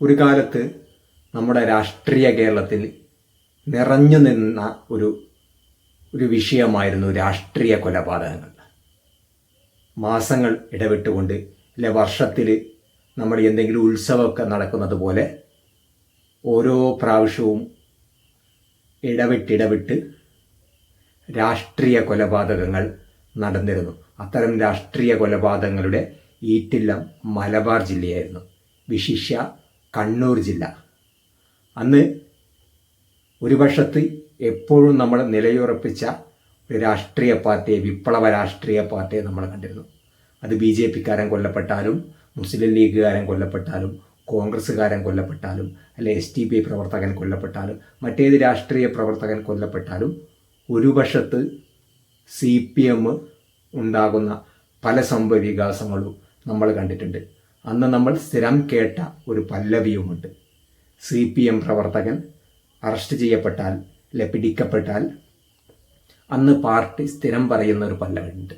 ഒരു കാലത്ത് നമ്മുടെ രാഷ്ട്രീയ കേരളത്തിൽ നിറഞ്ഞു നിന്ന ഒരു ഒരു വിഷയമായിരുന്നു രാഷ്ട്രീയ കൊലപാതകങ്ങൾ. മാസങ്ങൾ ഇടവിട്ടുകൊണ്ട് അല്ലെ വർഷത്തിൽ നമ്മൾ എന്തെങ്കിലും ഉത്സവമൊക്കെ നടക്കുന്നത് പോലെ ഓരോ പ്രാവശ്യവും ഇടവിട്ടിടവിട്ട് രാഷ്ട്രീയ കൊലപാതകങ്ങൾ നടന്നിരുന്നു. അത്തരം രാഷ്ട്രീയ കൊലപാതകങ്ങളുടെ ഈറ്റില്ലം മലബാർ ജില്ലയായിരുന്നു. വിശിഷ്യ കണ്ണൂർ ജില്ല. അന്ന് ഒരു വർഷത്ത് എപ്പോഴും നമ്മൾ നിലയുറപ്പിച്ച ഒരു രാഷ്ട്രീയ പാർട്ടിയെ വിപ്ലവ രാഷ്ട്രീയ പാർട്ടിയെ നമ്മൾ കണ്ടിരുന്നു. അത് ബി ജെ പിക്കാരൻ കൊല്ലപ്പെട്ടാലും മുസ്ലിം ലീഗുകാരൻ കൊല്ലപ്പെട്ടാലും കോൺഗ്രസ്സുകാരൻ കൊല്ലപ്പെട്ടാലും അല്ലെ എസ് ടി പി പ്രവർത്തകൻ കൊല്ലപ്പെട്ടാലും മറ്റേത് രാഷ്ട്രീയ പ്രവർത്തകൻ കൊല്ലപ്പെട്ടാലും ഒരു വർഷത്ത് സി പി എം ഉണ്ടാകുന്ന പല സംഭവ വികാസങ്ങളും നമ്മൾ കണ്ടിട്ടുണ്ട്. അന്ന് നമ്മൾ സ്ഥിരം കേട്ട ഒരു പല്ലവിയുമുണ്ട്. സി പി എം പ്രവർത്തകൻ അറസ്റ്റ് ചെയ്യപ്പെട്ടാൽ അല്ലെ പിടിക്കപ്പെട്ടാൽ അന്ന് പാർട്ടി സ്ഥിരം പറയുന്ന ഒരു പല്ലവിയുണ്ട്.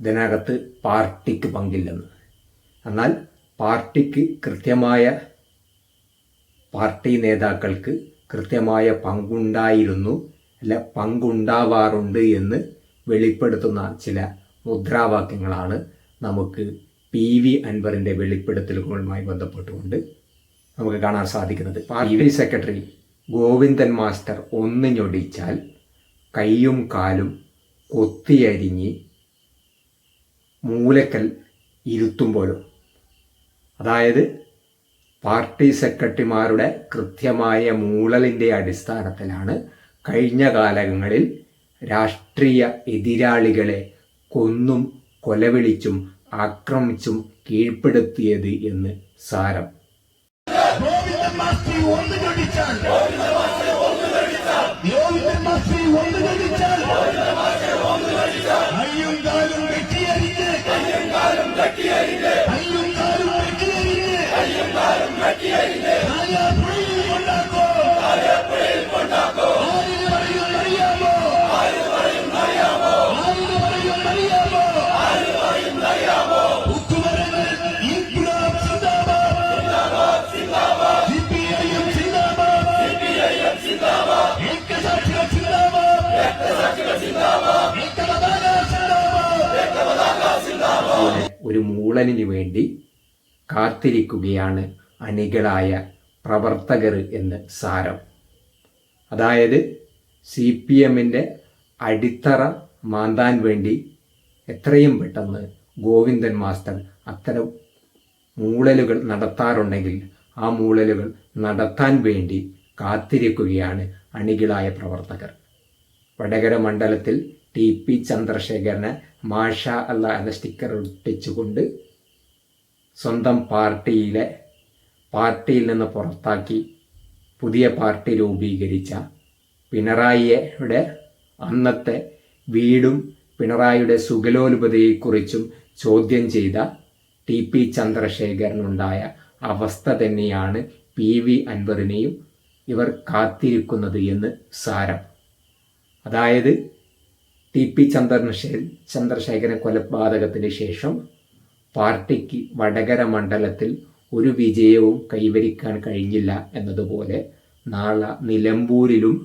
ഇതിനകത്ത് പാർട്ടിക്ക് പങ്കില്ലെന്ന്. എന്നാൽ പാർട്ടിക്ക് കൃത്യമായ പാർട്ടി നേതാക്കൾക്ക് കൃത്യമായ പങ്കുണ്ടായിരുന്നു അല്ല പങ്കുണ്ടാവാറുണ്ട് എന്ന് വെളിപ്പെടുത്തുന്ന ചില മുദ്രാവാക്യങ്ങളാണ് നമുക്ക് പി വി അൻവറിന്റെ വെളിപ്പെടുത്തലുകളുമായി ബന്ധപ്പെട്ടുകൊണ്ട് നമുക്ക് കാണാൻ സാധിക്കുന്നത് പാർട്ടി സെക്രട്ടറി ഗോവിന്ദൻ മാസ്റ്റർ ഒന്ന് ഞൊടിച്ചാൽ കൈയും കാലും കൊത്തിയരിഞ്ഞ് മൂലക്കൽ ഇരുത്തുമ്പോഴും. അതായത് പാർട്ടി സെക്രട്ടറിമാരുടെ കൃത്യമായ മൂളലിന്റെ അടിസ്ഥാനത്തിലാണ് കഴിഞ്ഞ കാലങ്ങളിൽ രാഷ്ട്രീയ എതിരാളികളെ കൊന്നും കൊലവിളിച്ചും ആക്രമിച്ചും കീഴ്പ്പെടുത്തിയത് എന്ന് സാരം ഗോവിന്ദൻ മൂളലിന് വേണ്ടി കാത്തിരിക്കുകയാണ് അണികളായ പ്രവർത്തകർ എന്ന് സാരം. അതായത് സി പി എമ്മിന്റെ അടിത്തറ മാന്താൻ വേണ്ടി എത്രയും പെട്ടെന്ന് ഗോവിന്ദൻ മാസ്റ്റർ അത്തരം മൂളലുകൾ നടത്താറുണ്ടെങ്കിൽ ആ മൂളലുകൾ നടത്താൻ വേണ്ടി കാത്തിരിക്കുകയാണ് അണികളായ പ്രവർത്തകർ. വടകര മണ്ഡലത്തിൽ ടി പി ചന്ദ്രശേഖരന് മാഷ അല്ല എന്ന സ്റ്റിക്കർ ഒട്ടിച്ചുകൊണ്ട് സ്വന്തം പാർട്ടിയിലെ പാർട്ടിയിൽ നിന്ന് പുറത്താക്കി പുതിയ പാർട്ടി രൂപീകരിച്ച പിണറായിയുടെ അന്നത്തെ വീടും പിണറായിയുടെ സുഗലോലുപതയെക്കുറിച്ചും ചോദ്യം ചെയ്ത ടി പി ചന്ദ്രശേഖരനുണ്ടായ അവസ്ഥ തന്നെയാണ് പി വി അൻവറിനെയും ഇവർ കാത്തിരിക്കുന്നത് എന്ന് സാരം. അതായത് ടി പി ചന്ദ്രശേ ചന്ദ്രശേഖരൻ കൊലപാതകത്തിന് ശേഷം പാർട്ടിക്ക് വടകര മണ്ഡലത്തിൽ ഒരു വിജയവും കൈവരിക്കാൻ കഴിഞ്ഞില്ല എന്നതുപോലെ നാളെ നിലമ്പൂരിലും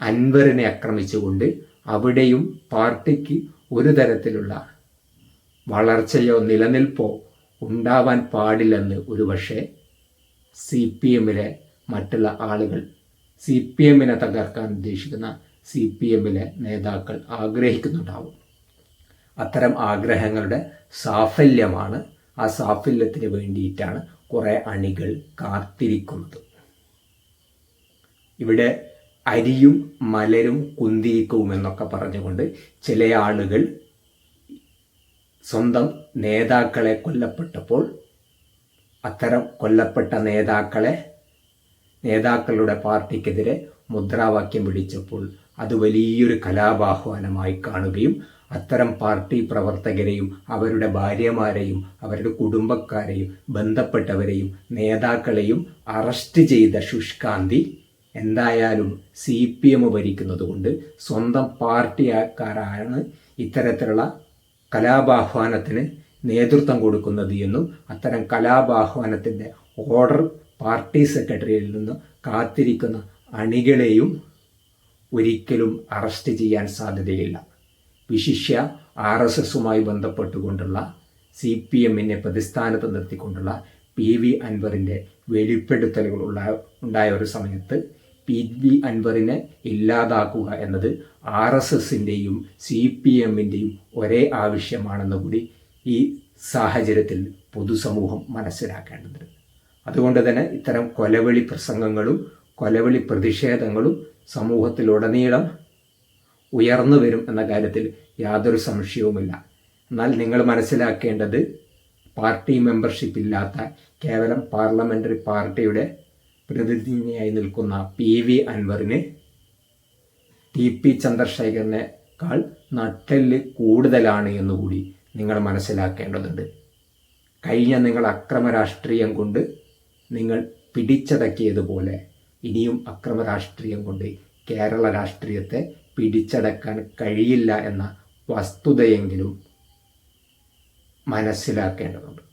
അൻവറിനെ ആക്രമിച്ചുകൊണ്ട് അവിടെയും പാർട്ടിക്ക് ഒരു തരത്തിലുള്ള വളർച്ചയോ നിലനിൽപ്പോ ഉണ്ടാവാൻ പാടില്ലെന്ന് ഒരുപക്ഷെ സി പി എമ്മിലെ മറ്റുള്ള ആളുകൾ സി പി എമ്മിനെ തകർക്കാൻ ഉദ്ദേശിക്കുന്ന സി പി എമ്മിലെ നേതാക്കൾ ആഗ്രഹിക്കുന്നുണ്ടാവും. അത്തരം ആഗ്രഹങ്ങളുടെ സാഫല്യമാണ് ആ സാഫല്യത്തിന് വേണ്ടിയിട്ടാണ് കുറേ അണികൾ കാത്തിരിക്കുന്നത്. ഇവിടെ അരിയും മലരും കുന്തിരിക്കവും എന്നൊക്കെ പറഞ്ഞുകൊണ്ട് ചില ആളുകൾ സ്വന്തം നേതാക്കളെ കൊല്ലപ്പെട്ടപ്പോൾ അത്തരം കൊല്ലപ്പെട്ട നേതാക്കളെ നേതാക്കളുടെ പാർട്ടിക്കെതിരെ മുദ്രാവാക്യം വിളിച്ചപ്പോൾ അത് വലിയൊരു കലാപാഹ്വാനമായി കാണുകയും അത്തരം പാർട്ടി പ്രവർത്തകരെയും അവരുടെ ഭാര്യമാരെയും അവരുടെ കുടുംബക്കാരെയും ബന്ധപ്പെട്ടവരെയും നേതാക്കളെയും അറസ്റ്റ് ചെയ്ത ശുഷ്കാന്തി എന്തായാലും സി പി എം ഭരിക്കുന്നത് കൊണ്ട് സ്വന്തം പാർട്ടിക്കാരാണ് ഇത്തരത്തിലുള്ള കലാപാഹ്വാനത്തിന് നേതൃത്വം കൊടുക്കുന്നത് എന്നും അത്തരം കലാപാഹ്വാനത്തിന്റെ ഓർഡർ പാർട്ടി സെക്രട്ടറിയിൽ നിന്ന് കാത്തിരിക്കുന്ന അണികളെയും ഒരിക്കലും അറസ്റ്റ് ചെയ്യാൻ സാധ്യതയില്ല. വിശിഷ്യ ആർ എസ് എസുമായി ബന്ധപ്പെട്ടുകൊണ്ടുള്ള സി പി എമ്മിനെ പ്രതിസ്ഥാനത്ത് നിർത്തിക്കൊണ്ടുള്ള പി വി അൻവറിന്റെ വെളിപ്പെടുത്തലുകൾ ഉണ്ടായ ഒരു സമയത്ത് പി വി അൻവറിനെ ഇല്ലാതാക്കുക എന്നത് ആർ എസ് എസിന്റെയും സി പി എമ്മിന്റെയും ഒരേ ആവശ്യമാണെന്ന് കൂടി ഈ സാഹചര്യത്തിൽ പൊതുസമൂഹം മനസ്സിലാക്കേണ്ടതുണ്ട്. അതുകൊണ്ട് തന്നെ ഇത്തരം കൊലവിളി പ്രസംഗങ്ങളും കൊലവിളി പ്രതിഷേധങ്ങളും സമൂഹത്തിലുടനീളം ഉയർന്നു വരും എന്ന കാര്യത്തിൽ യാതൊരു സംശയവുമില്ല. എന്നാൽ നിങ്ങൾ മനസ്സിലാക്കേണ്ടത് പാർട്ടി മെമ്പർഷിപ്പ് ഇല്ലാത്ത കേവലം പാർലമെന്ററി പാർട്ടിയുടെ പ്രതിനിധിയായി നിൽക്കുന്ന പി വി അൻവറിന് ടി പി ചന്ദ്രശേഖരനേക്കാൾ നട്ടെല്ല് കൂടുതലാണ് എന്നുകൂടി നിങ്ങൾ മനസ്സിലാക്കേണ്ടതുണ്ട്. കഴിഞ്ഞ നിങ്ങൾ അക്രമ രാഷ്ട്രീയം കൊണ്ട് നിങ്ങൾ പിടിച്ചടക്കിയതുപോലെ ഇനിയും അക്രമ രാഷ്ട്രീയം കൊണ്ട് കേരള രാഷ്ട്രീയത്തെ പിടിച്ചടക്കാൻ കഴിയില്ല എന്ന വസ്തുതയെങ്കിലും മനസ്സിലാക്കേണ്ടതുണ്ട്.